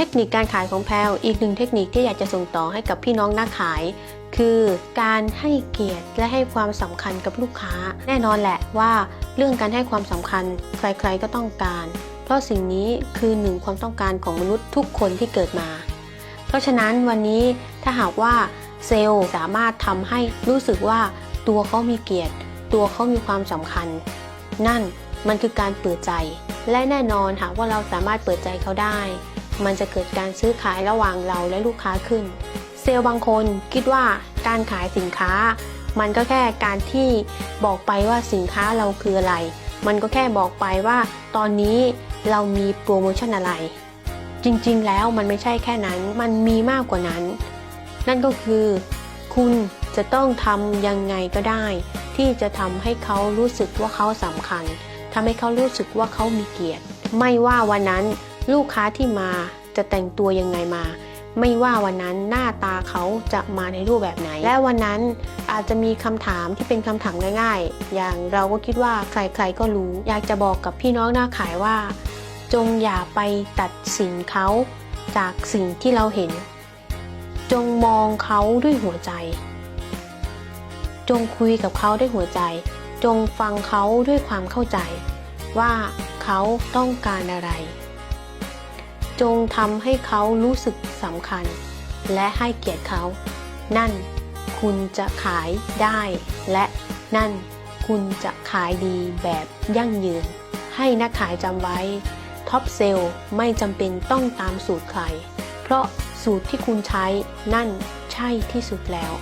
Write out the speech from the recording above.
ทคนิคการขายของแพลวอีกหนึ่งเทคนิคที่อยากจะส่งต่อให้กับพี่น้องนักขาย คือการให้เกียรติและให้ความสำคัญกับลูกค้า แน่นอนแหละว่าเรื่องการให้ความสำคัญใครๆก็ต้องการ เพราะสิ่งนี้คือหนึ่งความต้องการของมนุษย์ทุกคนที่เกิดมา เพราะฉะนั้นวันนี้ถ้าหากว่าเซลล์สามารถทำให้รู้สึกว่าตัวเขามีเกียรติ ตัวเขามีความสำคัญ นั่นมันคือการเปิดใจ และแน่นอนหากว่าเราสามารถเปิดใจเขาได้ มันจะเกิดการซื้อขายระหว่างเราและลูกค้าขึ้น เซลล์บางคนคิดว่าการขายสินค้า มันก็แค่การที่บอกไปว่าสินค้าเราคืออะไร มันก็แค่บอกไปว่า ตอนนี้เรามีโปรโมชั่นอะไร จริงๆ แล้วมันไม่ใช่แค่นั้น มันมีมากกว่านั้น นั่นก็คือ คุณจะต้องทำยังไงก็ได้ ที่จะทำให้เขารู้สึกว่าเขาสำคัญทำให้เขารู้สึกว่าเขามีเกียรติ ไม่ว่าวันนั้น ลูกค้าที่มาจะแต่งตัวยังไงมา ไม่ว่าวันนั้นหน้าตาเขาจะมาในรูปแบบไหน และวันนั้นอาจจะมีคำถามที่เป็นคำถามง่ายๆ อย่างเราก็คิดว่าใครๆก็รู้ อยากจะบอกกับพี่น้องหน้าขายว่า จงอย่าไปตัดสินเขาจากสิ่งที่เราเห็น จงมองเขาด้วยหัวใจ จงคุยกับเขาด้วยหัวใจ จงฟังเขาด้วยความเข้าใจ ว่าเขาต้องการอะไร จงทำให้เขารู้สึกสำคัญ และให้เกียรติเขา นั่นคุณจะขายได้ และนั่นคุณจะขายดีแบบยั่งยืน ให้นักขายจำไว้ท็อปเซลล์ไม่จำเป็นต้องตามสูตรใคร เพราะสูตรที่คุณใช้นั่นใช่ที่สุดแล้ว